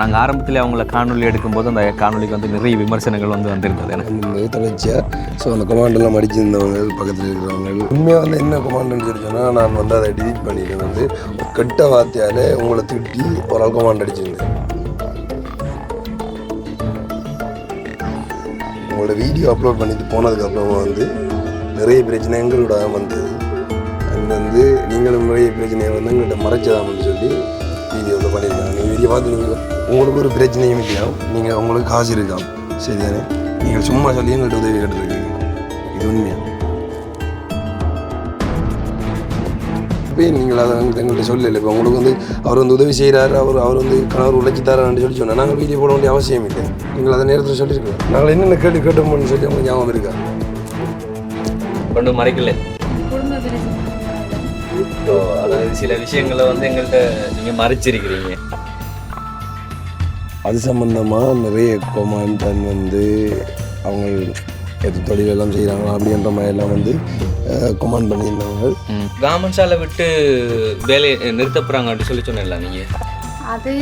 நாங்கள் ஆரம்பத்தில் அவங்கள காணொலி எடுக்கும்போது அந்த காணொலிக்கு வந்து நிறைய விமர்சனங்கள் வந்து வந்திருந்தது. எனக்கு தொடர்ச்சியாக ஸோ அந்த கொமாண்டெல்லாம் மடிச்சிருந்தவங்க பக்கத்தில் இருக்கிறவங்க உண்மையாக வந்து என்ன கொமாண்டுன்னு சொல்லி சொன்னால் நான் வந்து அதை டிலீட் பண்ணிட்டு வந்து ஒரு கெட்ட வார்த்தையால் உங்களை திட்டி ஒரு ஆள் கொமாண்ட் அடிச்சிருந்தேன். உங்களோட வீடியோ அப்லோட் பண்ணிட்டு போனதுக்கப்புறமா வந்து நிறைய பிரச்சனை எங்களோட வந்தது. அது வந்து நீங்களும் நிறைய பிரச்சனையை வந்து எங்கள்கிட்ட மறைச்சதாமன்னு சொல்லி வீடியோவில் பண்ணியிருக்காங்க நீங்கள் வீடியோ பார்த்துருக்கீங்க உங்களுக்கு ஒரு பிரச்சனையும் இல்லையா நீங்கள் உங்களுக்கு காசு இருக்காம் சரிதானே? நீங்கள் சும்மா சொல்லி எங்கள்கிட்ட உதவி கேட்டுருக்கீங்க. இது உண்மையா? இப்போ நீங்கள் அதை வந்து எங்கள்கிட்ட சொல்லலை? இப்போ உங்களுக்கு வந்து அவர் வந்து உதவி செய்கிறாரு அவர் அவர் வந்து கணவர் உழைச்சி தரான்னு சொல்லி சொன்னால் நாங்கள் வீடியோ போட வேண்டிய அவசியம் இல்லை. நீங்கள் அதை நேரத்தில் சொல்லியிருக்கோம் நாங்கள் என்னென்ன கேட்டு கேட்டோம்னு சொல்லி அவங்க ஞாபகம் இருக்கா? கொண்டு மறைக்கல. குடும்ப பிரச்சனை. ஸோ அதாவது சில விஷயங்களை வந்து எங்கள்கிட்ட நீங்கள் மறைச்சிருக்கிறீங்க. அது சம்மந்தமாக நிறைய கொமாண்ட் வந்து அவங்க எது தொழிலெல்லாம் செய்கிறாங்களா அப்படின்ற மாதிரி எல்லாம் வந்து கொமாண்ட் பண்ணியிருந்தாங்க. காமன்ஸால விட்டு வேலையை நிறுத்த போகிறாங்க அப்படி சொல்லி சொன்னல நீங்கள் அது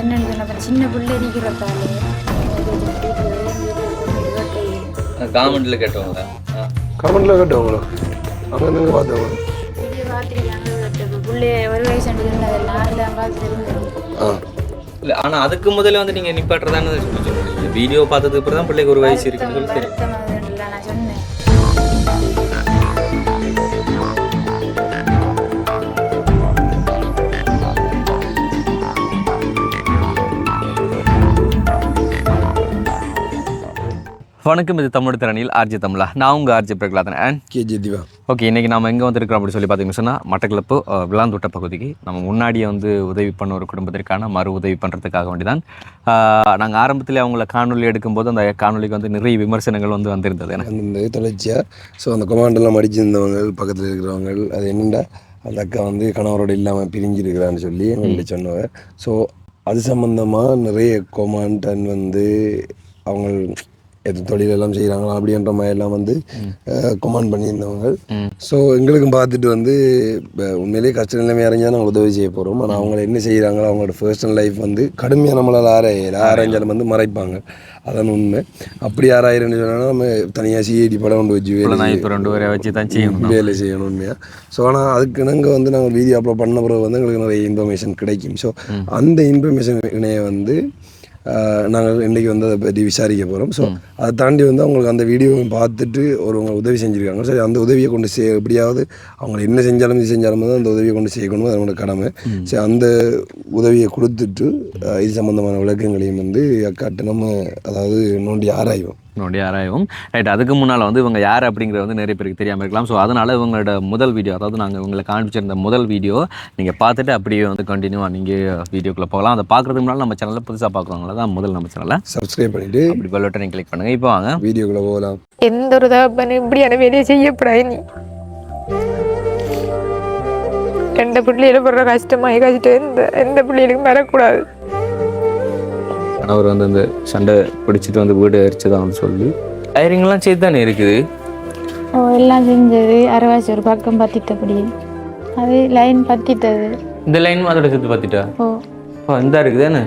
என்னன்னு சொன்ன சின்ன பிள்ளை இருக்கிறதாலே கவர்மெண்ட்டில் கேட்டவங்க கமெண்ட்டில் கேட்டவங்களோ? அவங்க பார்த்தவங்க இல்லை ஆனால் அதுக்கு முதல்ல வந்து நீங்கள் நிப்பாட்டுறதானே சொல்லி சொன்னீங்க. வீடியோ பார்த்ததுக்கு அப்புறம் தான் பிள்ளைக்கு ஒரு வயசு இருக்குன்னு சொல்லி தெரியும் வணக்கம் இது தமிழ் திறனில் ஆர்ஜி தமிழா. நான் உங்கள் RG Prahladan. And KG Diva. Okay இன்றைக்கி நம்ம எங்கே வந்திருக்கிறோம் அப்படி சொல்லி பார்த்தீங்கன்னு சொன்னால் மட்டக்களப்பு விளாந்தோட்ட பகுதிக்கு. நம்ம முன்னாடியே வந்து உதவி பண்ண ஒரு குடும்பத்திற்கான மறு உதவி பண்ணுறதுக்காக வேண்டி தான் நாங்கள் ஆரம்பத்தில் அவங்கள காணொலி எடுக்கும்போது அந்த காணொலிக்கு வந்து நிறைய விமர்சனங்கள் வந்து வந்திருந்தது எனக்கு. தொடர்ச்சியாக ஸோ அந்த கொமாண்டெல்லாம் அடிச்சிருந்தவங்க பக்கத்தில் இருக்கிறவங்க அது என்னென்னா அந்த அக்கா வந்து கணவரோட இல்லாமல் பிரிஞ்சிருக்கிறான்னு சொல்லி எங்கள்கிட்ட சொன்னவங்க ஸோ அது சம்மந்தமாக நிறைய கொமாண்ட் அண்ட் வந்து அவங்க எது தொழிலெல்லாம் செய்கிறாங்களா அப்படின்ற மாதிரி எல்லாம் வந்து கொமாண்ட் பண்ணியிருந்தவங்க. ஸோ எங்களுக்கும் பார்த்துட்டு வந்து இப்ப உண்மையிலேயே கஷ்ட நிலைமை அறிஞ்சால் நாங்கள் உதவி செய்ய போகிறோம் ஆனால் அவங்க என்ன செய்கிறாங்களோ அவங்களோட பர்சனல் லைஃப் வந்து கடுமையாக நம்மளால் ஆராயல ஆராய்ஞ்சாலும் வந்து மறைப்பாங்க. அதான் உண்மை. அப்படி ஆராயிரன்னு சொன்னால் நம்ம தனியாக சிஐடி படம் கொண்டு வச்சு வேலை ரெண்டு பேரை வச்சு தான் செய்யணும் வேலை செய்யணும் உண்மையாக ஸோ ஆனால் அதுக்கு நாங்கள் வந்து நாங்கள் வீடியோ அப்லோட் பண்ண பிறகு வந்து எங்களுக்கு நிறைய இன்ஃபர்மேஷன் கிடைக்கும். ஸோ அந்த இன்ஃபர்மேஷன் இணைய வந்து நாங்கள் இன்றைக்கி வந்து அதை பற்றி விசாரிக்க போகிறோம் ஸோ அதை தாண்டி வந்து அவங்களுக்கு அந்த வீடியோவை பார்த்துட்டு ஒருவங்க உதவி செஞ்சுருக்காங்க. சரி அந்த உதவியை கொண்டு செய்ய எப்படியாவது அவங்க என்ன செஞ்சாலும் இது செஞ்சாலும் தான் அந்த உதவியை கொண்டு செய்யணும். அது அவங்களோட கடமை. சரி அந்த உதவியை கொடுத்துட்டு இது சம்மந்தமான விளக்கங்களையும் வந்து அக்காட்டு நம்ம அதாவது நோண்டி ஆராய்வோம். என்னுடைய ஆராயும் ரைட் அதுக்கு முன்னால் வந்து இவங்க யார் அப்படிங்கிறது வந்து நிறைய பேருக்கு தெரியாமல் இருக்கலாம். ஸோ அதனால் இவங்களோட முதல் வீடியோ அதாவது நாங்கள் இவங்களை காண்பிச்சிருந்த முதல் வீடியோ நீங்கள் பார்த்துட்டு அப்படியே வந்து கண்டினியூவாக நீங்கள் வீடியோக்குள்ளே போகலாம். அதை பார்க்குறதுக்கு முன்னால் நம்ம சேனலில் புதுசாக பார்க்குறவங்கள தான் முதல் நம்ம சேனலை சப்ஸ்கிரைப் பண்ணிவிட்டு அப்படி பெல் பட்டனை கிளிக் பண்ணுங்கள் இப்போ வாங்க. வீடியோக்குள்ளே போகலாம். எந்த ஒரு தகப்பனும் இப்படியான வேலையை செய்யப்படாது நீ. ரெண்டு பிள்ளையில படுற கஷ்டமாக கஷ்டம் எந்த எந்த பிள்ளைகளுக்கும் வரக்கூடாது. கணவர் வந்து இந்த சண்டை பிடிச்சிட்டு வந்து வீடு எரிச்சதான்னு சொல்லி. டயரிங்லாம் செய்து தானே இருக்குது? ஓ எல்லாம் செஞ்சது. அரைவாசி ஒரு பக்கம் பத்திட்டபடி. அது லைன் பத்திட்டது. இந்த லைன் அதோட சேர்த்து பார்த்துட்டா ஓ. ஓ இந்த இருக்குது தானே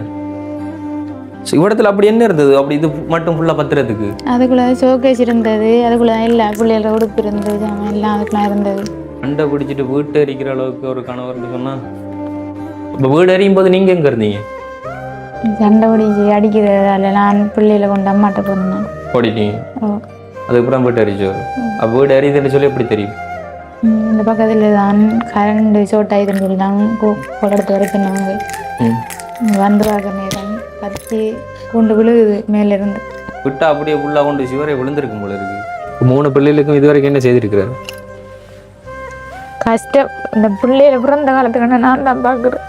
இவ்விடத்துல அப்படி என்ன இருந்தது? அப்படி இது மட்டும் ஃபுல்லாக பத்துறதுக்கு? அதுக்குள்ள ஷோகேஸ் இருந்தது. அதுக்குள்ள எல்லா பிள்ளைகள உடுப்பு இருந்தது. ஜாமான் எல்லாம் அதுக்குலாம் இருந்தது. சண்டை பிடிச்சிட்டு வீட்டு எரிக்கிற அளவுக்கு ஒரு கணவர்னு சொன்னா? இப்போ வீடு எரியும் போது நீங்கள் எங்கே இருந்தீங்க? சண்டை பிடிச்சி அடிக்கிறதால நான் பிள்ளைகளை கொண்டு அம்மாட்ட போனேன் ஓடிட்டீங்க? அதுக்கப்புறம் வீட்டு எரிச்சோ அப்போ வீடு எரியுதுன்னு சொல்லி எப்படி தெரியும்? இந்த பக்கத்தில் தான் கரண்ட் ஷோர்ட் ஆகிதுன்னு சொல்லி தான் இடத்து வரைக்கும் நாங்கள் வந்து பார்க்க நேரம் பத்தி கொண்டு விழுகுது மேலேருந்து. விட்டா அப்படியே ஃபுல்லாக கொண்டு சிவரை விழுந்திருக்கும் போல இருக்கு. மூணு பிள்ளைகளுக்கும் இது வரைக்கும் என்ன செய்திருக்கிறாரு? கஷ்டம். இந்த பிள்ளையில பிறந்த காலத்துக்கு நான் தான் பார்க்குறேன்.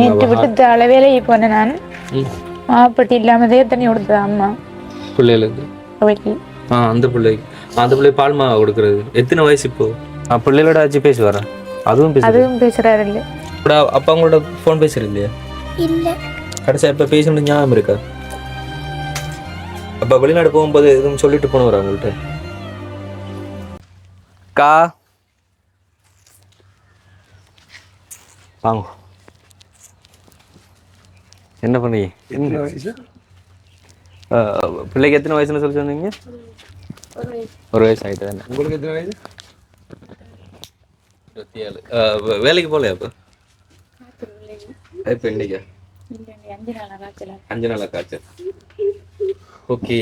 நேற்று விட்டு அளவேலைக்கு போனேன் நான். மாப்பட்டி இல்லாமல் தண்ணி கொடுத்தது அம்மா? பிள்ளைகளுக்கு? அவைக்கு. ஆ அந்த பிள்ளைக்கு அந்த பிள்ளை பால் மாவு கொடுக்குறது. எத்தனை வயசு இப்போ? ஆ பிள்ளைகளோட ஆச்சு பேசுவாரா? அதுவும் பேசுது. அதுவும் பேசுறாரு இல்லை. அப்பா அவங்களோட ஃபோன் பேசுறது இல்லையா இல்லை. கடைசியா இப்போ பேசணும் ஞாபகம் இருக்கா? அப்போ வெளிநாடு போகும்போது எதுவும் சொல்லிட்டு போனவரா உங்கள்கிட்ட கா. வாங்க. என்ன பண்ணீங்க என்ன வயசு? பிள்ளைக்கு எத்தனை வயசுன்னு சொல்லி சொன்னீங்க? ஒரு வயசு. ஆகிட்டு தானே. உங்களுக்கு எத்தனை வயசு? இருபத்தி ஏழு. வேலைக்கு போகலையா இப்போ? இப்போ இன்னைக்கா அஞ்சு நாள் காய்ச்சல? அஞ்சு நாள் காய்ச்சல். ஓகே.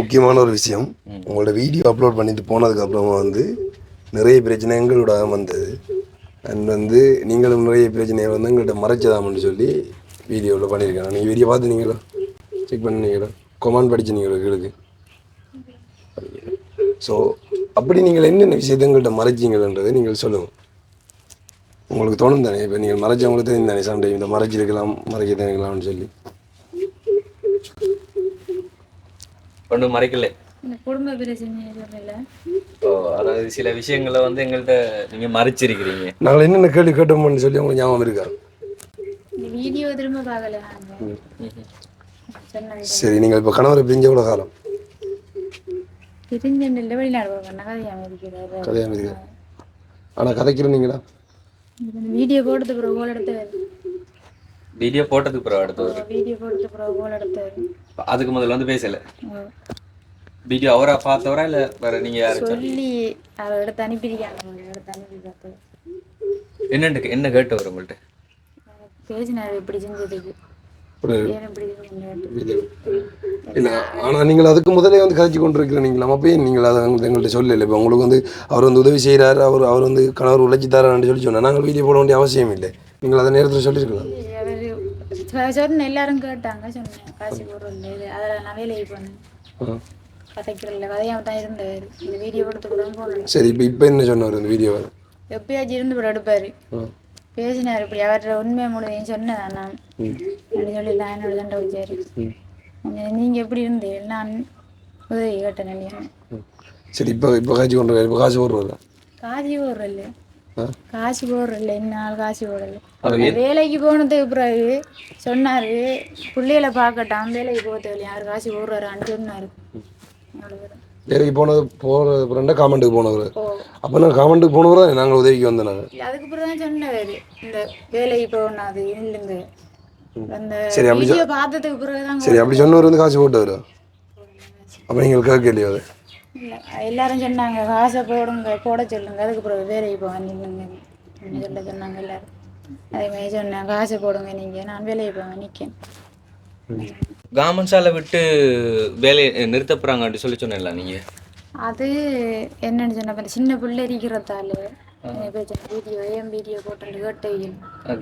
முக்கியமான ஒரு விஷயம். உங்களோட வீடியோ அப்லோட் பண்ணிட்டு போனதுக்கு அப்புறமா வந்து நிறைய பிரச்சனை எங்களோட வந்தது. அண்ட் வந்து நீங்களும் நிறைய பிரச்சனையை வந்து எங்கள்கிட்ட மறைச்சதாமன்னு சொல்லி வீடியோவில் பண்ணியிருக்காங்க நீங்கள் வீடியோ பார்த்துனீங்களா செக் பண்ணீங்களா? கொமான் படிச்சுனீங்களா எங்களுக்கு? ஸோ அப்படி நீங்கள் என்னென்ன விஷயத்தை எங்கள்கிட்ட மறைச்சிங்கன்றதை நீங்கள் சொல்லுங்கள் உங்களுக்கு தோணும் தானே? இப்போ நீங்கள் மறைச்சவங்களுக்கு தெரியும் தானே சண்டை? இந்த மறைச்சிருக்கலாம் மறைக்க தெரிவிக்கலாம்னு சொல்லி. ஒன்றும் மறைக்கல. குடும்ப பிரச்சனை சில விஷயங்களை வந்து எங்கள்கிட்ட நீங்கள் மறைச்சிருக்கிறீங்க. நாங்கள் என்னென்ன கேள்வி கேட்டோம்னு சொல்லி உங்களுக்கு ஞாபகம் இருக்கா? இந்த வீடியோ திரும்ப பார்க்கல. சரி நீங்கள் இப்போ கணவரை பிரிஞ்ச எவ்வளோ காலம். பிரிஞ்சு இல்லை வெளிநாடு போகிறேன் நகரியாமல் இருக்கிறாரு கதையாக இருக்கு ஆனால் கதைக்கிறீங்களா இந்த வீடியோ போட்டது பிறகு கோல் எடுத்தாரு. வீடியோ போட்டதுக்கு பிறகு அடுத்தது வீடியோ போட்டது பிறகு கோல் எடுத்தாரு. அதுக்கு முதல்ல வந்து பேசல. வீடியோ அவரா பார்த்தவரா இல்லை வேற நீங்கள் யாரும் சொல்லி அதை எடுத்து அவங்க எடுத்து அனுப்பி பார்த்தது என்னண்டு என்ன கேட்டவர் உங்கள்கிட்ட பேசினாரு இப்படி செஞ்சதுக்கு. இல்லை. ஆனால் நீங்கள் அதுக்கு முதலே வந்து கதைச்சு கொண்டு இருக்கிறீங்களா அப்பயே நீங்கள் அதை எங்கள்கிட்ட சொல்லலை. இப்போ உங்களுக்கு வந்து அவர் வந்து உதவி செய்கிறாரு அவர் அவர் வந்து கணவர் உழைச்சி தரான்னு சொல்லி சொன்னால் நாங்கள் வீடியோ போட வேண்டிய அவசியம் இல்லை. நீங்கள் அதை நேரத்தில் சொல்லியிருக்கலாம். சொன்ன எல்லாரும் கேட்டாங்க சொன்னேன். காசு போடுறோம் இது அதில் நான் வேலைக்கு போனேன். கதைக்கிறதில்ல கதையாம தான் இருந்தார். இந்த வீடியோ கொடுத்து கூட போனேன் சரி இப்போ இப்போ என்ன சொன்னார் இந்த வீடியோவை? எப்பயாச்சும் இருந்து எடுப்பாரு. பேசினார் இப்படி. அவர்கிட்ட உண்மையை முழுதையும் சொன்னேன் நான்? அப்படி சொல்லி நான் என்னோட சண்டை வச்சாரு ம். நீங்கள் எப்படி இருந்தீங்க நான் உதவி கேட்டேன் இல்லையா. சரி இப்போ இப்போ காய்ச்சி கொண்டு வர இப்போ காசு போடுறதா காசு போடுறல ஆ? காசு போடுறல இந்நாள் காசு போடல வேலைக்கு போனதுக்கு பிறகு சொன்னாரு பிள்ளைகளை பார்க்கட்டான் வேலைக்கு போகிறது யார் காசு போடுறாரான்னு சொன்னாரு. வேலைக்கு போனது போகிறது அப்புறம் காமெண்ட்டுக்கு போனவர். அப்போ நான் காமெண்ட்டுக்கு போனவர்? தான் நாங்கள் உதவிக்கு வந்தோம் நாங்கள் அதுக்கு பிறகு தான் சொன்னவர் இந்த வேலைக்கு போனாது அந்த சரி, அப்படி வீடியோ பார்த்ததுக்கு பிறகு தான் சரி அப்படி சொன்னவர் வந்து காசு போட்டு வரும் அப்போ நீங்கள் கேட்கலையோ அது? இல்ல, எல்லாரும் சொன்னாங்க காசை போடுங்க போட சொல்லுங்க. அதுக்கு பிறகு வேலைக்கு போக அப்படின்னு சொல்ல சொன்னாங்க எல்லாரும். அதே மாதிரி சொன்னேன் காசை போடுங்க நீங்க. நான் வேலைக்கு போக நிற்கேன் காமன்ஸால விட்டு வேலையை நிறுத்த போகிறாங்கன்னு சொல்லி சொன்னேன்ல நீங்கள் அது என்னன்னு சொன்ன சின்ன பிள்ளை இருக்கிறதால வீடியோ ஏன் வீடியோ போட்டு கேட்டேன்.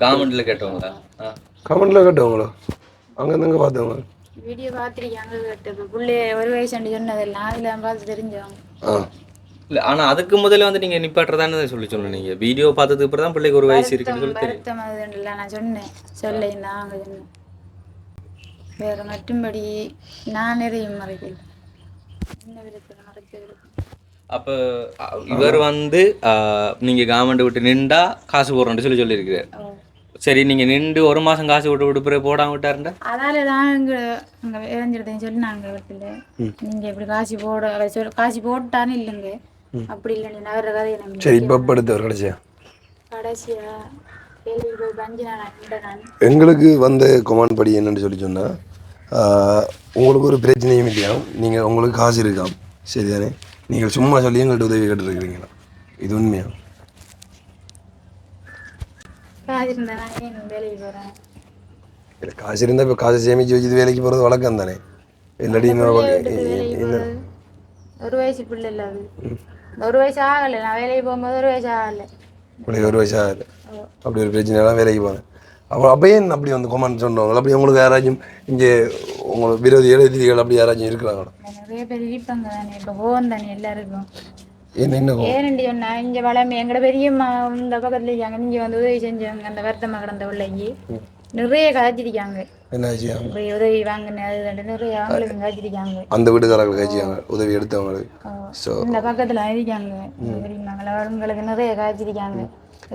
கவர்மெண்ட்டில் கேட்டவங்களா? ஆ. கமெண்ட்டில் கேட்டவங்களோ? அங்கே இருந்தாங்க பார்த்தவங்க. வீடியோ பார்த்துருக்காங்க கேட்டு இப்போ பிள்ளை ஒரு வயசு சொன்னதெல்லாம் அதில் பார்த்து தெரிஞ்சவங்க இல்லை ஆனால் அதுக்கு முதல்ல வந்து நீங்கள் நிப்பாட்டுறதானே சொல்லி சொன்னீங்க நீங்கள் வீடியோ பார்த்ததுக்கு அப்புறம் தான் பிள்ளைக்கு ஒரு வயசு இருக்குன்னு சொல்லி தெரியும் நான் சொன்னேன். சொல்ல நாங்க சொன்னேன். வேற மற்றும்படி நான் நிறைய மறைக்கல என்ன விதத்தில் அப்போ இவர் வந்து நீங்கள் கவர்மெண்ட் விட்டு நின்றா காசு போடுறோன்னு சொல்லி சொல்லியிருக்கிறார். சரி நீங்கள் நின்று ஒரு மாதம் காசு விட்டு விட்டு பிறகு போடாம விட்டாருண்டா? அதால தான் இங்க அங்க வேலைஞ்சிருந்தேன்னு சொல்லி நாங்க இடத்துல நீங்க இப்படி காசு போட சொல்ல காசு போட்டான்னு இல்லைங்க. அப்படி இல்லை நீ நகர கதையை நம்பி சரி இப்போ எடுத்தவர் கடைசியா. கடைசியா. எங்களுக்கு வந்த கொமான் படி என்னன்னு சொல்லி சொன்னால் உங்களுக்கு ஒரு பிரச்சனையும் இல்லையா? நீங்கள் உங்களுக்கு காசு இருக்காம் சரிதானே? நீங்கள் சும்மா சொல்லி எங்கள்கிட்ட உதவி கேட்டுருக்கிறீங்களா? இது உண்மையா? இல்லை காசு இருந்தால் இப்போ காசு சேமித்து வச்சுட்டு வேலைக்கு போகிறது வழக்கம் தானே? இல்லாட்டி இன்னொரு ஒரு வயசு பிள்ளை இல்லை ஒரு வயசு ஆகலை. நான் வேலைக்கு போகும்போது ஒரு வயசு ஆகலை. உங்களுக்கு ஒரு வயசு ஆகுது. அப்படி ஒரு பிரச்சனைலாம் வேலைக்கு போனேன் அப்போ அப்போ ஏன் அப்படி வந்து கொமான் சொன்னவங்க அப்படி உங்களுக்கு யாராச்சும் இங்கே உங்களுக்கு விரோதிகள் எதிரிகள் அப்படி யாராச்சும் இருக்கிறாங்களா? நிறைய பேர் இருப்பாங்க தானே. இப்போ போவோம் தானே எல்லாருக்கும். கோவம்? ஏன்னு சொன்னா இங்க வளமை. எங்கட பெரியம்மா இந்த பக்கத்துல இருக்காங்க. நீங்க வந்து உதவி செஞ்சவங்க அந்த வருத்தமா கிடந்த பிள்ளைக்கு. நிறைய கதைச்சிருக்காங்க உதவி வாங்கின அது இதுன்னு நிறைய அவங்களுக்கு கதைச்சிருக்காங்க அந்த வீட்டுக்காரர்கள் கழிச்சாங்க உதவி எடுத்தவங்களுக்கு ஸோ இந்த பக்கத்துல இருக்காங்க பெரியம்மாங்கள அவங்களுக்கு நிறைய கதைச்சிருக்காங்க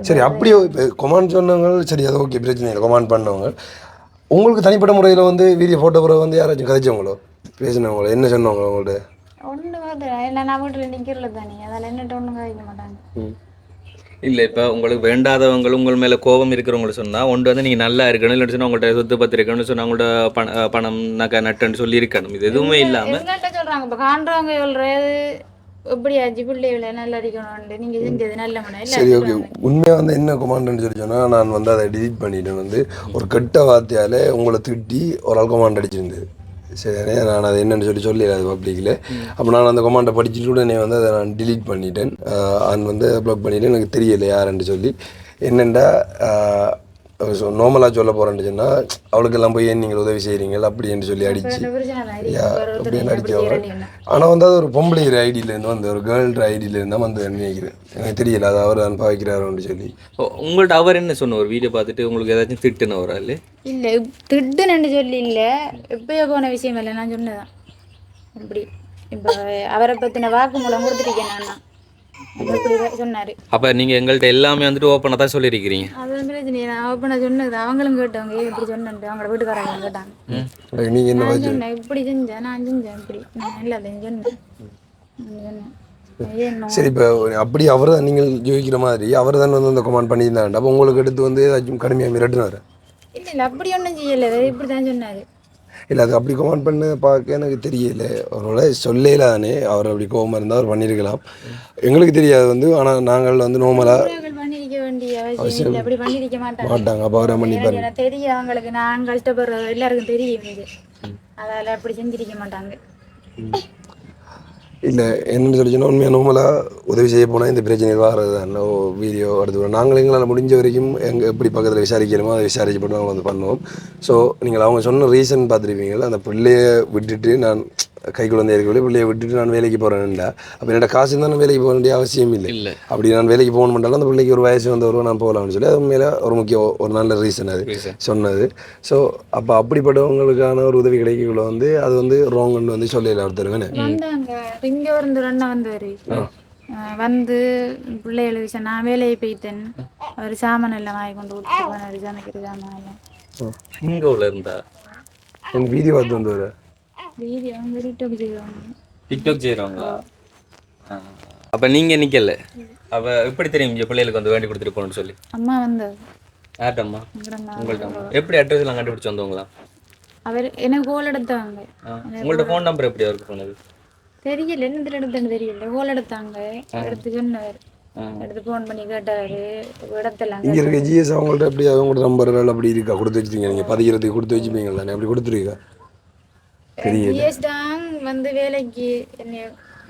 சரி அப்படியே இப்போ கொமான் சொன்னவங்க சரி அது ஓகே பிரச்சனை இல்லை. கொமான் பண்ணவங்க. உங்களுக்கு தனிப்பட்ட முறையில் வந்து வீடியோ ஃபோட்டோகிராஃபர் வந்து யாராச்சும் கதைச்சவங்களோ பேசினவங்களோ? என்ன சொன்னவங்க உங்கள்கிட்ட இல்லை நான் வீட்டுல நிக்கிறல தானே. அதில் என்னட்டு ஒண்ணும் கதைக்க மாட்டாங்க. இல்லை இப்போ உங்களுக்கு வேண்டாதவங்களும் உங்கள் மேலே கோபம் இருக்கிறவங்களை சொன்னால் ஒன்று வந்து நீங்கள் நல்லா இருக்கணும் இல்லைன்னு சொன்னால் உங்கள்கிட்ட சொத்து பத்து இருக்கணும்னு சொன்னால் உங்கள்ட்ட பண பணம் நகை நட்டுன்னு சொல்லி இருக்கணும். இது எதுவுமே இல்லாமல் சொல்றாங்க இப்ப காண்றவங்க சொல்றது எப்படியாச்சு பிள்ளைகளை நல்லா அடிக்கணும்னு நீங்க செஞ்சது நல்ல மனம் இல்ல சரி ஓகே. உண்மையாக வந்து என்ன கொமாண்டன்னு சொல்லி சொன்னால் நான் வந்து அதை டிலீட் பண்ணிட்டேன். வந்து ஒரு கெட்ட வார்த்தையால் உங்களை திட்டி ஒரு ஆள் கொமாண்ட் அடிச்சிருந்தது. சரி நான் அதை என்னென்னு சொல்லி சொல்லி அது பப்ளிக்கில் அப்போ நான் அந்த கொமாண்டை படிச்சுட்டு உடனே வந்து அதை நான் டிலீட் பண்ணிட்டேன். அண்ட் வந்து ப்ளாக் பண்ணிட்டேன். எனக்கு தெரியல யாருன்னு சொல்லி. என்னென்னா நார்மலாக சொல்ல போகிறேன்னு சொன்னால் அவளுக்கெல்லாம் போய் ஏன் நீங்கள் உதவி செய்கிறீங்க அப்படின்னு சொல்லி அடிச்சு. அப்படின்னு அப்படி செய்யறீங்கன்னா. ஆனால் வந்து அது ஒரு பொம்பளை ஐடியிலேருந்து வந்து ஒரு கேர்ள் ஐடியிலேருந்து தான் வந்து நினைக்கிறேன் எனக்கு தெரியல அது அவர் தான் பாவிக்கிறாரோன்னு சொல்லி. உங்கள்ட்ட அவர் என்ன சொன்ன ஒரு வீடியோ பார்த்துட்டு உங்களுக்கு ஏதாச்சும் திட்டுனவரா இல்லை? இல்ல திட்டுன்னு சொல்லி இல்ல. எப்பயோ போன விஷயம் இல்லை நான் சொன்னதான் இப்படி. இப்ப அவரை பத்தின வாக்குமூலம் கொடுத்துருக்கேன் நான். சொன்னாரு. அப்போ நீங்கள் எங்கள்கிட்ட எல்லாமே வந்துட்டு ஓப்பனாக தான் சொல்லியிருக்கிறீங்க அது வந்து பிரச்சனை. நான் ஓப்பனா சொன்னது அவங்களும் கேட்டவங்க ஏன் இப்படி சொன்னேன் அவங்களோட வீட்டுக்காரங்க கேட்டாங்க. நீங்கள் என்ன சொன்னேன் இப்படி செஞ்சேன் நான் செஞ்சேன் இப்படி. நான் எல்லாத்தையும் சொன்னேன். சரி இப்போ அப்படி அவர் தான் நீங்கள் ஜோதிக்கிற மாதிரி அவர் தான் வந்து அந்த கமாண்ட் பண்ணியிருந்தாங்க அப்போ உங்களுக்கு எடுத்து வந்து ஏதாச்சும் கடுமையாக மிரட்டினார் இல்ல இல்ல அப்படி ஒன்றும் செய்யல இப்படி தான் சொன்னாரு. இல்லை அது அப்படி கமாண்ட் பண்ண பார்க்க எனக்கு தெரியல. அவரோட சொல்லல தானே அவர் அப்படி கோவமாக இருந்தால் அவர் பண்ணியிருக்கலாம் எங்களுக்கு தெரியாது வந்து ஆனால் நாங்கள் வந்து வேண்டிய அவசியம் அப்படி பண்ணிருக்க மாட்டாங்க. அப்போ அவரை எனக்கு தெரியும் அவங்களுக்கு கஷ்டப்படுறது எல்லாருக்கும் தெரியும் அதால அப்படி செஞ்சிருக்க மாட்டாங்க. இல்லை என்னென்னு சொல்லி சொன்னால் உண்மையாக நோமலாக உதவி செய்ய போனால் இந்த பிரச்சனை வர்றது தான். வீடியோ எடுத்து நாங்கள் எங்களால் முடிஞ்ச வரைக்கும் எங்கள் எப்படி பக்கத்தில் விசாரிக்கிறோமோ அதை விசாரிச்சுப்பட்டு நாங்கள் வந்து பண்ணுவோம். ஸோ நீங்கள் அவங்க சொன்ன ரீசன் பார்த்துருப்பீங்களா அந்த பிள்ளையை விட்டுட்டு நான் கை குழந்தை இருக்கவில்லை பிள்ளைய விட்டுட்டு நான் வேலைக்கு போகிறேன்டா அப்போ என்னோட காசு இருந்தால் நான் வேலைக்கு போக வேண்டிய அவசியம் இல்லை. இல்லை. அப்படி நான் வேலைக்கு போகணுமென்றாலும் அந்த பிள்ளைக்கு ஒரு வயசு வந்து வருவோம் நான் போகலாம்னு சொல்லி அது உண்மையில ஒரு முக்கிய ஒரு நல்ல ரீசன் அது. சொன்னது. ஸோ அப்போ அப்படிப்பட்டவங்களுக்கான ஒரு உதவி கிடைக்கக்குள்ள வந்து அது வந்து ராங்னு வந்து சொல்லல ஒருத்தர் வேணே வந்தாங்க இங்க இருந்து ரெண்டா வந்தாரு. அஹ் வந்து பிள்ளைகளை விஷயம் நான் வேலையை போயிட்டேன். அவர் சாமான் எல்லாம் வாங்கி கொண்டு கொடுத்துட்டு போனாரு. சமைக்கிற சாமான். எல்லாம் இங்கே உள்ள இருந்தா? எனக்கு வீடியோ பார்த்து வந்து வர வீதி அவங்க ரிட்டோக்கு செய்வாங்க டிக்டாக் செய்கிறவங்களா அப்போ நீங்கள் நிற்கல அப்போ எப்படி தெரியும் இங்கே பிள்ளைகளுக்கு வந்து வேண்டி கொடுத்துட்டு போகணும்னு சொல்லி? அம்மா வந்தார். யார்ட்டம்மா? இங்கிருந்தா. உங்கள்ட்ட அம்மா. எப்படி அட்ரஸ் எல்லாம் கண்டுபிடிச்சு வந்தவங்களா? அவர் எனக்கு கோல் எடுத்தாங்க. உங்கள்ட்ட ஃபோன் நம்பர் எப்படி அவருக்கு போனது? தெரியல. என்னத்துல எடுத்தேன்னு தெரியல. கோல் எடுத்தாங்க. எடுத்து சொன்னார். எடுத்து ஃபோன் பண்ணி கேட்டாரு. இடத்தெல்லாம் இங்கே இருக்க ஜிஎஸ் அவங்கள்ட்ட எப்படி அவங்களோட நம்பர்கள் அப்படி இருக்கா? கொடுத்து வச்சிருக்கீங்க நீங்கள் பதிக்கிறதுக்கு கொடுத்து வச்சுப்பீங்களா அப்படி கொடுத்துருக்கீங்க. ஜிஎஸ் தான் வந்து வேலைக்கு என்னை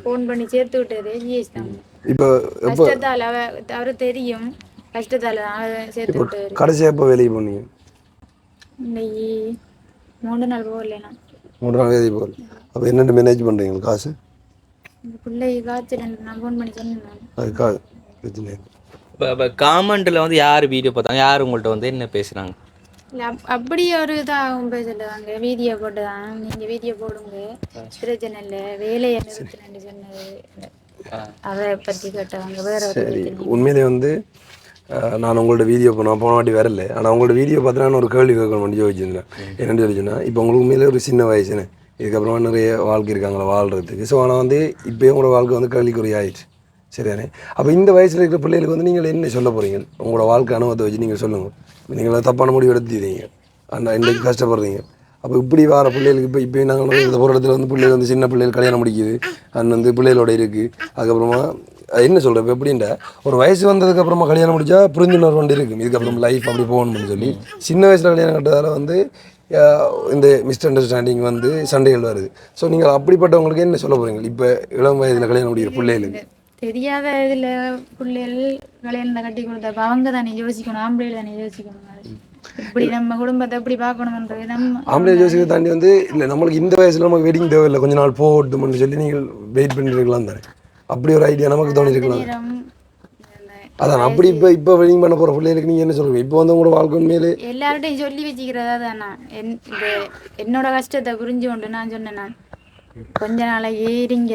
ஃபோன் பண்ணி சேர்த்து விட்டது ஜிஎஸ் தான். இப்போ கஷ்டத்தால அவ அவரு தெரியும். கஷ்டத்தால சேர்த்து விட்டாரு கடைசியாக எப்போ வேலைக்கு போனீங்க? இன்னைக்கு மூணு நாள் போகல நான். மூணு நாள் வேலைக்கு போகல. அப்போ என்னென்ன மேனேஜ் பண்ணுறீங்க காசு? இந்த பிள்ளைக்கு காய்ச்சல் நான் ஃபோன் பண்ணி சொன்னேன். அது காசு காமெண்ட்டில் வந்து யார் வீடியோ பார்த்தாங்க? யார் உங்கள்ட்ட வந்து என்ன பேசுகிறாங்க இல்ல அப்- அப்படி ஒரு இதாகவும் பேசலாங்க வீடியோ போட்டுதான் நீங்க வீடியோ போடுங்க. பிரச்சனை இல்லை. வேலையை நிறுத்தினு சொன்னது. அதை பத்தி கேட்டவங்க வேற சரி. உண்மையிலே வந்து நான் உங்களோட வீடியோ நான் போன வாட்டி வரல. ஆனால் உங்களோட வீடியோ பார்த்து நான் ஒரு கேள்வி கேட்கணும் யோசிச்சிருந்தேன். என்னென்னு சொல்லி சொன்னால் இப்போ உங்களுக்கு உண்மையிலே ஒரு சின்ன வயசுன்னு. இதுக்கப்புறமா நிறைய வாழ்க்கை இருக்காங்களா வாழ்கிறதுக்கு ஸோ ஆனால் வந்து இப்போயே உங்களோட வாழ்க்கை வந்து கேள்விக்குறி ஆயிடுச்சு சரிதானே? அப்போ இந்த வயசில் இருக்கிற பிள்ளைகளுக்கு வந்து நீங்கள் என்ன சொல்ல போகிறீங்க உங்களோட வாழ்க்கை அனுபவத்தை வச்சு நீங்கள் சொல்லுங்கள் நீங்கள் தப்பான முடிவு எடுத்துறீங்க ஆனால் இன்றைக்கு கஷ்டப்படுறீங்க. அப்போ இப்படி வர பிள்ளைகளுக்கு இப்போ இப்போ நாங்கள் இந்த ஒரு இடத்துல வந்து பிள்ளைகள் வந்து சின்ன பிள்ளைகள் கல்யாணம் முடிக்குது. அண்ட் வந்து பிள்ளைகளோட இருக்குது அதுக்கப்புறமா என்ன சொல்கிறேன் இப்போ எப்படின்டா? ஒரு வயசு வந்ததுக்கப்புறமா கல்யாணம் முடிச்சா புரிஞ்சுணர்வு ஒன்று இருக்கும் இதுக்கப்புறம் லைஃப் அப்படி போகணும்னு சொல்லி. சின்ன வயசில் கல்யாணம் கட்டதால வந்து இந்த மிஸ் அண்டர்ஸ்டாண்டிங் வந்து சண்டைகள் வருது. ஸோ நீங்கள் அப்படிப்பட்டவங்களுக்கு என்ன சொல்ல போகிறீங்க இப்போ இளம் வயதில் கல்யாணம் முடிக்கிற பிள்ளைகளுக்கு. தெரியாத இதுல பிள்ளைகள் கல்யாணத்தை கட்டி கொடுத்தப்ப அவங்க தானே யோசிக்கணும் ஆம்பளைகள் தானே யோசிக்கணும். இப்படி நம்ம குடும்பத்தை எப்படி பார்க்கணும்ன்றது நம்ம ஆம்பளை ஜோசியை தாண்டி வந்து இல்லை நம்மளுக்கு இந்த வயசில் நமக்கு வெட்டிங் தேவையில்லை. கொஞ்ச நாள் போகட்டும்னு சொல்லி நீங்கள் வெயிட் பண்ணிருக்கலாம் தானே. அப்படி ஒரு ஐடியா நமக்கு தோணிருக்கலாம். அதான் அப்படி இப்போ இப்போ வெட்டிங் பண்ண போகிற பிள்ளைகளுக்கு நீங்கள் என்ன சொல்லுவீங்க இப்போ வந்து உங்களோட வாழ்க்கை உண்மையிலே எல்லார்ட்டையும் சொல்லி வச்சுக்கிறதா தானா என் என்னோட கஷ்டத்தை புரிஞ்சு கொண்டு நான் சொன்னேன் நான். கொஞ்ச நாளைக்கு இருங்க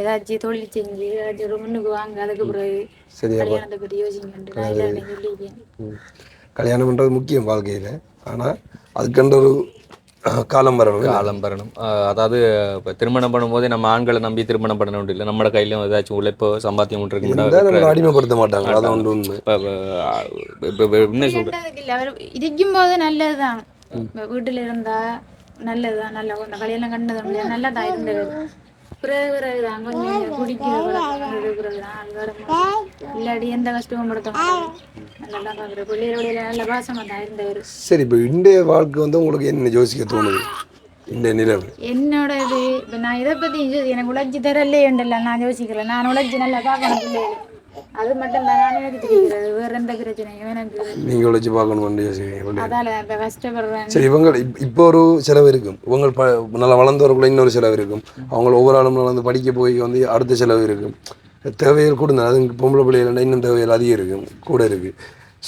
ஏதாச்சும் தொழில் செஞ்சு ஏதாச்சும் ஒரு முன்னுக்கு வாங்க. அதுக்கு பிறகு சரியா கல்யாணத்தை பற்றி யோசிங்க. கல்யாணம் பண்ணுறது முக்கியம் வாழ்க்கையில். ஆனால் அதுக்கென்ற ஒரு காலம் வரணும் காலம் ஆஹ் அதாவது இப்போ திருமணம் பண்ணும்போதே நம்ம ஆண்களை நம்பி திருமணம் பண்ண வேண்டிய இல்லை நம்ம கையிலும் ஏதாச்சும் உழைப்போ சம்பாத்தியம் இருந்தால் இருக்கு அடிமைப்படுத்த மாட்டாங்க அதான் ஒன்று என்ன இல்லை அவர் இருக்கும்போது நல்லதுதான். வீட்டுல இருந்தா நல்லதுதான் நல்ல கொண்ட கல்யாணம் கண்டது முடியாது நல்லா தான் இருந்தது. பிறகு பிறகுதான் கொஞ்சம் கொஞ்சம் குடிக்கிற பழக்கம் வந்தது பிறகுதான் இல்லாடி எந்த கஷ்டமும் படுத்த மாட்டாரு நல்லா தான் பார்க்குற பிள்ளைகளோட நல்ல பாசமா தான் இருந்தவர். சரி இப்போ இன்றைய வாழ்க்கை வந்து உங்களுக்கு என்ன யோசிக்க தோணுது? இந்த நிலவு. என்னோட இது இப்போ நான் இதை பற்றி எனக்கு உழைச்சி தரலையேண்டல்ல நான் யோசிக்கிறேன் நான் உழைச்சி நல்லா பார்க்கணும் பிள்ளைகள் அது மட்டும் தான். நான் யோசிச்சிருக்கிறது வேற எந்த பிரச்சனையும் எனக்கு நீங்கள் உழைச்சி பார்க்கணும்னு யோசிக்கிறீங்க அதால இப்போ கஷ்டப்படுறேன். சரி இவங்க இப்- இப்போ ஒரு செலவு இருக்கும். இவங்க ப நல்லா வளர்ந்தவருக்குள்ள இன்னொரு செலவு இருக்கும். அவங்க ஒவ்வொரு ஆளும் வந்து படிக்க போய் வந்து அடுத்த செலவு இருக்கும். தேவைகள் கூட அது பொம்பளை பிள்ளைகள் இன்னும் தேவைகள் அதிகம் இருக்கும். கூட இருக்குது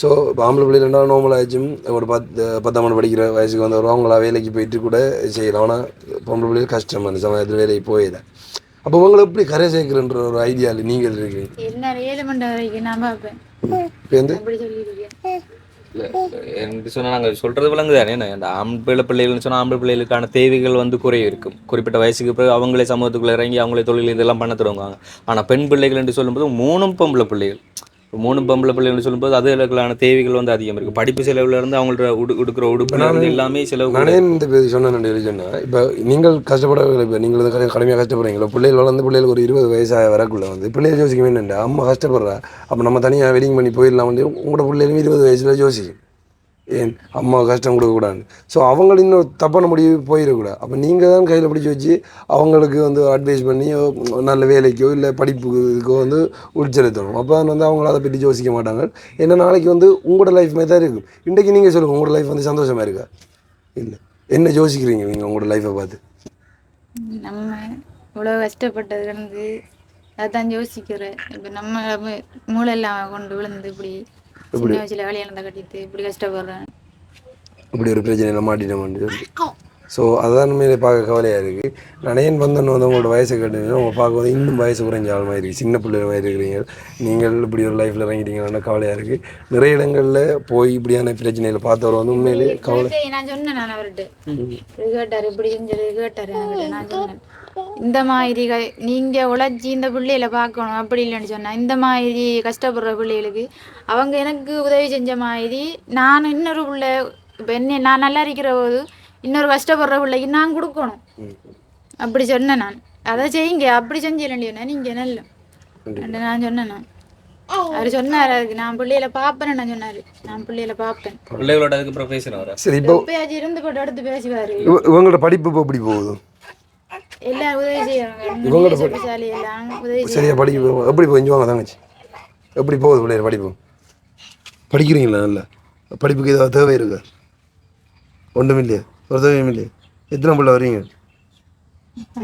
ஸோ இப்போ ஆம்பளை பிள்ளைகள்னா நார்மல் ஆச்சும் ஒரு பத்து பத்தாம் ஆண்டு படிக்கிற வயசுக்கு வந்தவரும் அவங்களா வேலைக்கு போயிட்டு கூட செய்யலாம். ஆனால் பொம்பளை பிள்ளைகள் கஷ்டம். அந்த சமயத்தில் வேலைக்கு போயிடல அப்போ உங்களை எப்படி கரை சேர்க்குறன்ற ஒரு ஐடியாவில் நீங்கள் இருக்கீங்க என்ன ஏழு மணி வரைக்கும் நான் பார்ப்பேன். விளங்குதானே? என்ன, இந்த ஆம்பளை பிள்ளைகள்னு சொன்னா ஆம்பளை பிள்ளைகளுக்கான தேவைகள் வந்து குறைய இருக்கும். குறிப்பிட்ட வயசுக்கு பிறகு அவங்களே சமூகத்துக்குள்ள இறங்கி அவங்களே தொழில் இதெல்லாம் பண்ண தருவாங்க ஆனா பெண் பிள்ளைகள் என்று சொல்லும்போது மூணும் பொம்பளை பிள்ளைகள். மூணு பொம்பளை பிள்ளைகள்னு சொல்லும்போது அதுகளுக்கான தேவைகள் வந்து அதிகம் இருக்கு. படிப்பு செலவுல இருந்து அவங்களோட உடு உடுக்கிற உடுப்புல இருந்து எல்லாமே செலவு நானே இந்த சொன்னேன் சொன்னா இப்போ நீங்கள் கஷ்டப்படவில்லை இப்போ நீங்கள் கடுமையாக கஷ்டப்படுறீங்களோ? பிள்ளைகள் வளர்ந்து பிள்ளைகளுக்கு ஒரு இருபது வயசாக வரக்குள்ள வந்து பிள்ளைகள் யோசிக்க என்னண்டா அம்மா கஷ்டப்படுறா. அப்போ நம்ம தனியாக வெட்டிங் பண்ணி போயிடலாம் வந்து உங்களோட பிள்ளைகளும் இருபது வயசில் யோசிக்கும். ஏன்? அம்மா கஷ்டம் கொடுக்கக்கூடாது. ஸோ அவங்க இன்னும் தப்பான முடிவு போயிடக்கூடாது. அப்போ நீங்கள் தான் கையில் பிடிச்சி வச்சு அவங்களுக்கு வந்து அட்வைஸ் பண்ணி நல்ல வேலைக்கோ இல்லை படிப்புக்கோ வந்து உட்செலுத்தணும் அப்போ தான் வந்து அவங்கள அதை பற்றி யோசிக்க மாட்டாங்க. ஏன்னா நாளைக்கு வந்து உங்களோட லைஃப் மாதிரி தான் இருக்கும் இன்றைக்கு நீங்கள் சொல்லுங்கள் உங்களோட லைஃப் வந்து சந்தோஷமாக இருக்கா? இல்லை. என்ன யோசிக்கிறீங்க நீங்கள் உங்களோட லைஃப்பை பார்த்து? நம்ம இவ்வளோ கஷ்டப்பட்டது அதான் யோசிக்கிறேன். இப்போ நம்ம மூளையெல்லாம் கொண்டு விழுந்து இப்படி சின்ன வயசுல வேலையில கட்டிட்டு இப்படி கஷ்டப்படுறேன். இப்படி ஒரு பிரச்சனையில் மாட்டிட்டோம்னு சொல்லி. ஸோ அதான் உண்மையிலே பார்க்க கவலையாக இருக்குது நான் ஏன் வந்தேன்னு வந்து உங்களோட வயசை கேட்டீங்கன்னா உங்கள் பார்க்கும்போது இன்னும் வயசு குறைஞ்ச ஆள் மாதிரி இருக்குது சின்ன பிள்ளை மாதிரி இருக்கிறீங்க. நீங்கள் இப்படி ஒரு லைஃப்பில் இறங்கிட்டீங்கன்னா கவலையாக இருக்குது நிறைய இடங்களில் போய் இப்படியான பிரச்சனைகளை பார்த்தவர் வந்து உண்மையிலே கவலை நான் சொன்னேன் நான் அவர்கிட்ட. கேட்டாரு இப்படி செஞ்சது கேட்டாரு நான் சொன்னேன். இந்த மாதிரி நீங்க உழைச்சி இந்த பிள்ளைகளை பார்க்கணும் அப்படி இல்லைன்னு சொன்னேன் இந்த மாதிரி கஷ்டப்படுற பிள்ளைகளுக்கு அவங்க எனக்கு உதவி செஞ்ச மாதிரி நான் இன்னொரு பிள்ளை இப்போ என்ன நான் நல்லா இருக்கிற போது இன்னொரு கஷ்டப்படுற பிள்ளைக்கு நான் கொடுக்கணும். அப்படி சொன்னேன் நான். அதை செய்யுங்க. அப்படி செஞ்சிடலையோண்ணா நீங்க நல்ல. நான் சொன்னேன் நான். அவர் சொன்னார் அதுக்கு நான் பிள்ளைகளை பார்ப்பேன்னு நான் சொன்னாரு. நான் பிள்ளைகளை பார்ப்பேன் பிள்ளைகளோட அதுக்கு அவரை சரி இப்போ இருந்து போட்டு எடுத்து பேசுவாரு. இவ- இவங்களோட படிப்பு இப்போ எப்படி போகுது? எல்லாரும் உதவி செய்யறாங்க. இவங்களோட சட்டசாலை எல்லாம் உதவி செய்ய சரியா படிப்பு எப்படி போய் வாங்க தங்கச்சி. எப்படி போகுது பிள்ளைங்க படிப்பு? படிக்கிறீங்களா? நல்லா படிப்புக்கு ஏதாவது தேவை இருக்கா? ஒன்றும் இல்லையா ஒரு தேவையும் இல்லையா எத்தனை பிள்ளை வரீங்க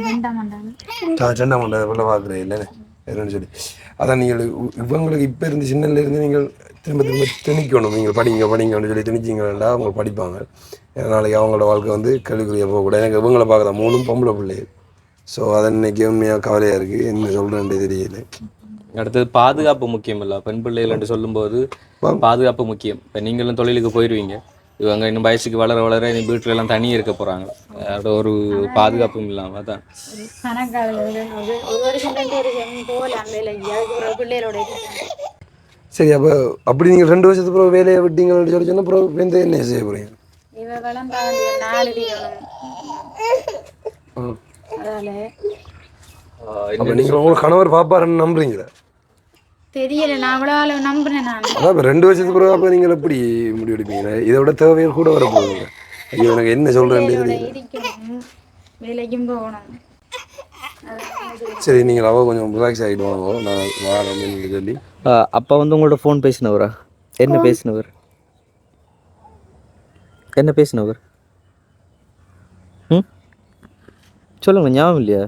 வேண்டாம் வேண்டாம் நான் சண்டை மண்டை பிள்ளை பார்க்குறேன். இல்லைன்னு என்னன்னு சொல்லி. அதான் நீங்கள் இவங்களுக்கு இப்போ இருந்து சின்னல இருந்து நீங்கள் திரும்ப திரும்ப திணிக்கணும். நீங்கள் படிங்க படிங்கன்னு சொல்லி திணிச்சிங்கன்னா அவங்க படிப்பாங்க. நாளைக்கு அவங்களோட வாழ்க்கை வந்து கேள்விக்குரிய போகக்கூடாது. எனக்கு இவங்களை பார்க்க தான் மூணும் பொம்பளை பிள்ளைகள். ஸோ அதை இன்னைக்கு உண்மையாக கவலையாக இருக்குது என்ன சொல்கிறேன்ட்டு தெரியல. அடுத்தது பாதுகாப்பு முக்கியம் இல்ல. பெண் பிள்ளைகள் என்று சொல்லும்போது பாதுகாப்பு முக்கியம். இப்போ நீங்களும் தொழிலுக்கு போயிடுவீங்க. இவங்க இன்னும் வயசுக்கு வளர வளர இனி வீட்டுல எல்லாம் தனியாக இருக்க போறாங்க. அதோட ஒரு பாதுகாப்பும் இல்லாம இருக்கேன். சரி அப்போ அப்படி நீங்கள் ரெண்டு வருஷத்துக்கு அப்புறம் வேலையை விட்டீங்கன்னு சொல்லி சொன்னால் அப்புறம் வந்து என்ன செய்ய போகிறீங்க அப்போ நீங்கள் உங்களை கணவர் பாப்பாருன்னு நம்புறீங்களா? தெரியல நான் அவ்வளோ ஆளு நம்புனேன் நான். அதான் இப்போ ரெண்டு வருஷத்துக்கு பிறகு அப்போ நீங்கள் எப்படி முடிவெடுப்பீங்க? இதை விட தேவைகள் கூட வர போகுதுங்க ஐயோ எனக்கு என்ன இருக்கணும். வேலைக்கும் போகணும். சரி நீங்கள் அவ கொஞ்சம் ரிலாக்ஸ் ஆகிட்டு வாங்க நான் வரேன்னு சொல்லி. அப்பா வந்து உங்களோட ஃபோன் பேசினவரா? என்ன பேசினவர்? என்ன பேசினவர்? ம்? சொல்லுங்க ஞாபகம் இல்லையா?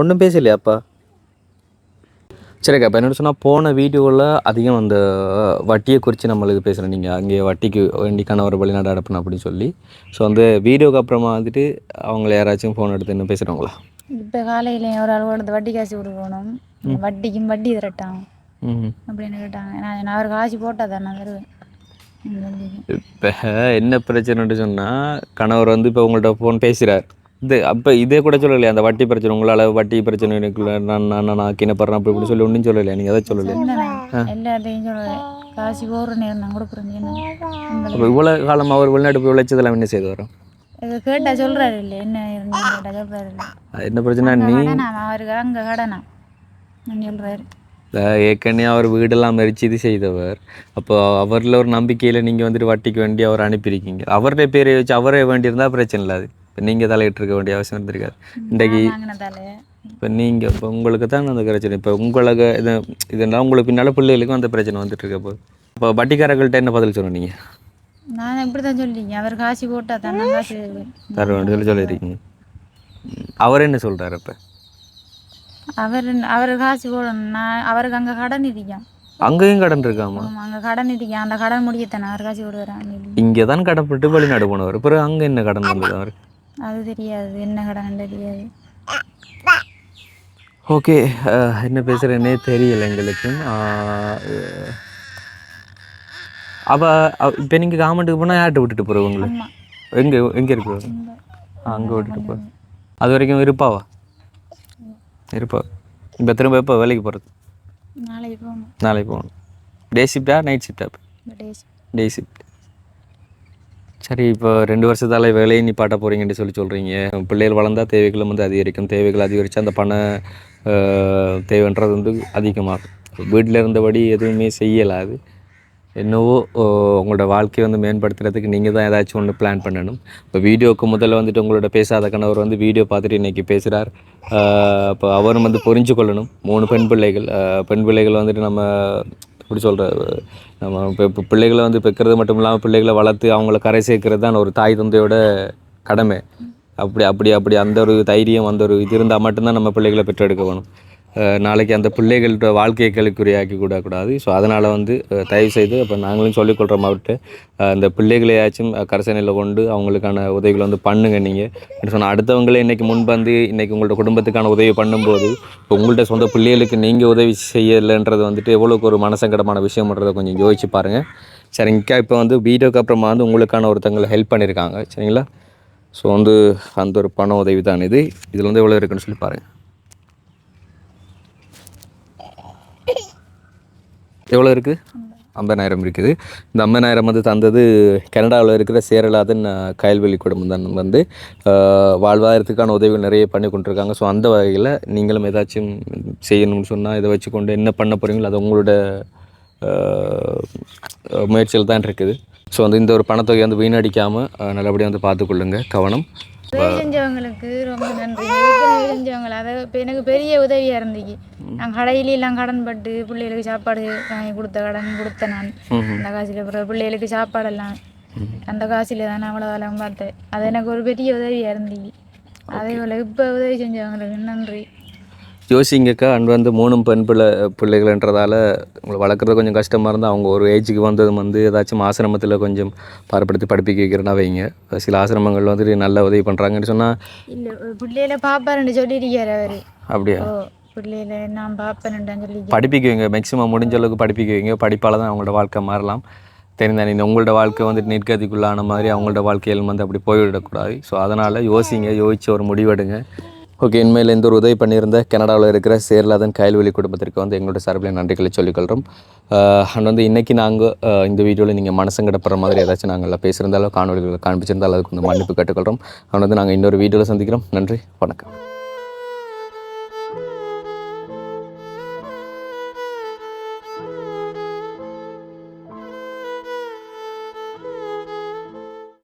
ஒன்றும் பேசலையா அப்பா? சரிக்கா இப்போ என்ன சொன்னால் போன வீடியோவில் அதிகம் அந்த வட்டியை குறித்து நம்மளுக்கு பேசுகிறேன் நீங்கள் அங்கே வட்டிக்கு வேண்டி கணவர் வெளிநாடு அனுப்பணும் அப்படின்னு சொல்லி. ஸோ அந்த வீடியோக்கு அப்புறமா வந்துட்டு அவங்கள யாராச்சும் ஃபோன் எடுத்து இன்னும் பேசுகிறாங்களா இப்போ காலையில் ஒரு ஆள் கொடுத்து வட்டி காசு கொடுக்கணும் வட்டிக்கும் வட்டி திரட்டான். அப்படின்னு கேட்டாங்க. நான் நான் அவர் காசு போட்டால் தான் நான் தருவேன் இப்போ என்ன பிரச்சனைன்னு சொன்னால் கணவர் வந்து இப்போ உங்கள்கிட்ட ஃபோன் பேசுகிறார் இது அப்போ இதே கூட சொல்லலையா? அந்த வட்டி பிரச்சனை உங்களால் வட்டி பிரச்சனை எனக்குள்ள நான் நான் நான் கிணப்படுறேன் அப்படி இப்படி சொல்லி ஒன்றும் சொல்லலையா? நீங்கள் அதை சொல்லலையா? எல்லாத்தையும் சொல்ல காசு போடுற நேரம் நான் கொடுக்குறேன் இவ்வளோ காலம் அவர் வெளிநாட்டு போய் உழைச்சதெல்லாம் என்ன செய்து வரோம்? இது கேட்டா சொல்றாரு இல்லை என்ன இருந்தது கேட்டா சொல்றாரு இல்லை அது என்ன பிரச்சனை? நீ அவருக்கு அங்கே கடனா? நான் இந்த ஏற்கனவே அவர் வீடெல்லாம் மறிச்சு இது செய்தவர். அப்போ அவரில் ஒரு நம்பிக்கையில் நீங்கள் வந்துட்டு வட்டிக்கு வேண்டி அவர் அனுப்பியிருக்கீங்க. அவருடைய பேரை வச்சு அவரே வேண்டியிருந்தா பிரச்சனை இல்லை அது. இப்போ நீங்கள் தலையிட்டு இருக்க வேண்டிய அவசியம் இருந்திருக்காது. இன்றைக்கு இப்போ நீங்கள் இப்போ உங்களுக்கு தான் அந்த பிரச்சனை. இப்போ உங்களுக்கு இது இதெல்லாம் உங்களுக்கு பின்னால் பிள்ளைகளுக்கும் அந்த பிரச்சனை வந்துட்டு இருக்க போது இப்போ வட்டிக்காரர்கள்ட்ட என்ன பதில் சொன்னீங்க நான் இப்படி தான் சொல்லிங்க அவர் காசு போட்டா தான் காசு தருவேன் சொல்லி சொல்லியிருக்கீங்க. அவர் என்ன சொல்கிறாரு இப்போ? அவர் அவர் காசு போடணும். நான் அவருக்கு அங்கே கடன் இருக்கான் அங்கேயும் கடன் இருக்காமா? அங்கே கடன் இருக்கான் அந்த கடன் முடியத்தானே. அவர் காசு போடுவாரான் இங்கே தான் கடன்பட்டு வெளிநாடு போனவர். பிறகு அங்கே என்ன கடன் வந்தது அவர்? அது தெரியாது. என்ன கடன் தெரியாது. ஓகே என்ன பேசுகிறேன்னே தெரியல எங்களுக்கும் அவள் இப்போ நீங்கள் கவர்மெண்ட்டுக்கு போனால் யார்கிட்ட விட்டுட்டு போகிறோம் உங்களை? அம்மா. எங்கே எங்கே இருக்கு? அங்கே விட்டுட்டு போ. அது வரைக்கும் இருப்பாவா? இருப்பா. இப்போ திரும்ப எப்போ வேலைக்கு போகிறது நாளைக்கு போகணும். நாளைக்கு போகணும். டே ஷிஃப்டா நைட் ஷிஃப்டா டே ஷிஃப்ட் சரி இப்போ ரெண்டு வருஷத்தால் வேலையை நிப்பாட்ட போகிறீங்கன்னு சொல்லி சொல்கிறீங்க பிள்ளைகள் வளர்ந்தால் தேவைகளும் வந்து அதிகரிக்கும். தேவைகள் அதிகரித்து அந்த பண தேவைன்றது வந்து அதிகமாகும் வீட்டில் இருந்தபடி எதுவுமே செய்யலாது என்னவோ உங்களோட வாழ்க்கையை வந்து மேம்படுத்துறதுக்கு நீங்கள் தான் ஏதாச்சும் ஒன்று பிளான் பண்ணணும். இப்போ வீடியோவுக்கு முதல்ல வந்துட்டு உங்களோட பேசாத கணவர் வந்து வீடியோ பார்த்துட்டு இன்றைக்கி பேசுகிறார் இப்போ அவரும் வந்து புரிஞ்சு கொள்ளணும் மூணு பெண் பிள்ளைகள் பெண் பிள்ளைகள் வந்துட்டு நம்ம எப்படி சொல்கிற நம்ம இப்போ இப்போ பிள்ளைகளை வந்து பெக்கிறது மட்டும் இல்லாமல் பிள்ளைகளை வளர்த்து அவங்கள கரை சேர்க்கறது தான் ஒரு தாய் தந்தையோட கடமை. அப்படி அப்படி அப்படி அந்த ஒரு தைரியம் அந்த ஒரு இது இருந்தால் மட்டும்தான் நம்ம பிள்ளைகளை பெற்றெடுக்க வேணும். நாளைக்கு அந்த பிள்ளைகள்கிட்ட வாழ்க்கையை கேள்விக்குறியாக்கி கூட கூடாது ஸோ அதனால் வந்து தயவு செய்து அப்போ நாங்களும் சொல்லிக்கொள்கிறோம் அவர்கிட்ட அந்த பிள்ளைகளையாச்சும் கரசனையில் கொண்டு அவங்களுக்கான உதவிகளை வந்து பண்ணுங்க நீங்கள் சொன்னால் அடுத்தவங்களே இன்றைக்கி முன்பந்து இன்றைக்கி உங்களோட குடும்பத்துக்கான உதவி பண்ணும்போது இப்போ உங்கள்கிட்ட சொந்த பிள்ளைகளுக்கு நீங்கள் உதவி செய்யலைன்றது வந்துட்டு எவ்வளோக்கு ஒரு மனசங்கடமான விஷயம்ன்றதை கொஞ்சம் யோசிச்சு பாருங்கள் சரிங்கக்கா இப்போ வந்து வீடியோக்கு அப்புறமா வந்து உங்களுக்கான ஒருத்தங்களை ஹெல்ப் பண்ணியிருக்காங்க சரிங்களா? ஸோ வந்து அந்த ஒரு பண உதவி தான் இது. இதில் வந்து எவ்வளோ இருக்குன்னு சொல்லி பாருங்கள் எவ்வளோ இருக்குது ஐம்பதாயிரம் இருக்குது. இந்த ஐம்பதாயிரம் வந்து தந்தது கனடாவில் இருக்கிற சேரலாதன் கயல்வெளி குடும்பம் தான் வந்து வாழ்வாதாரத்துக்கான உதவிகள் நிறைய பண்ணி கொண்டிருக்காங்க. ஸோ அந்த வகையில் நீங்களும் ஏதாச்சும் செய்யணும்னு சொன்னால் இதை வச்சுக்கொண்டு என்ன பண்ண போகிறீங்களோ அது உங்களோட முயற்சியில் தான் இருக்குது. ஸோ வந்து இந்த ஒரு பணத்தொகை வந்து வீணடிக்காமல் நல்லபடியாக வந்து பார்த்துக்கொள்ளுங்க. கவனம். செஞ்சவங்களுக்கு ரொம்ப நன்றி. செஞ்சவங்கள அதை எனக்கு பெரிய உதவியாக இருந்துச்சு நான் கடையில எல்லாம் கடன் பட்டு பிள்ளைகளுக்கு சாப்பாடு வாங்கி கொடுத்த கடன் கொடுத்த நான். அந்த காசில் அப்புறம் பிள்ளைகளுக்கு சாப்பாடெல்லாம் அந்த காசில் தான் அவ்வளோ காலம் பார்த்தேன். அது எனக்கு ஒரு பெரிய உதவியாக இருந்துச்சு அதே போல் இப்போ உதவி செஞ்சவங்களுக்கு நன்றி. யோசிங்கக்கா அண்ட் வந்து மூணும் பெண் பிள்ளை பிள்ளைகள்ன்றதால உங்களை வளர்க்குறது கொஞ்சம் கஷ்டமாக இருந்தால் அவங்க ஒரு ஏஜுக்கு வந்ததும் வந்து ஏதாச்சும் ஆசிரமத்தில் கொஞ்சம் பாரப்படுத்தி படிப்பிக்க வைக்கிறனா வைங்க. சில ஆசிரமங்கள் வந்துட்டு நல்ல உதவி பண்ணுறாங்கன்னு சொன்னால் இல்லை பிள்ளையில பாப்பாருன்னு சொல்லியிருக்காரு அவர். அப்படியா? பிள்ளையில நான் பாப்பேன்னுட்டான்னு சொல்லி படிப்பிக்க வைங்க. மேக்ஸிமம் முடிஞ்ச அளவுக்கு படிப்பிக்க வைங்க. படிப்பால் தான் அவங்களோட வாழ்க்கை மாறலாம். தெரிந்தானே இந்த உங்களோட வாழ்க்கை வந்துட்டு நிற்கதிக்குள்ளான மாதிரி அவங்களோட வாழ்க்கையில் வந்து அப்படி போய்விடக்கூடாது. ஸோ அதனால் யோசிங்க யோசிச்சு ஒரு முடிவெடுங்க. ஓகே இனிமேல் இந்த ஒரு உதவி பண்ணியிருந்த கனடாவில் இருக்கிற சேர்லாதன் கயல்வெளி குடும்பத்திற்கு வந்து எங்களோட சார்பில் நன்றிகளை சொல்லிக்கொள்கிறோம் அண்ட் வந்து இன்றைக்கி நாங்கள் இந்த வீடியோவில் நீங்கள் மனசங்கடப்படுற மாதிரி ஏதாச்சும் நாங்கள் பேசியிருந்தாலும் காணொலிகளை காண்பிச்சிருந்தாலும் அதுக்கு வந்து மன்னிப்பு கேட்டுக்கொள்கிறோம் அண்ட் வந்து நாங்கள் இன்னொரு வீடியோவில் சந்திக்கிறோம். நன்றி வணக்கம்.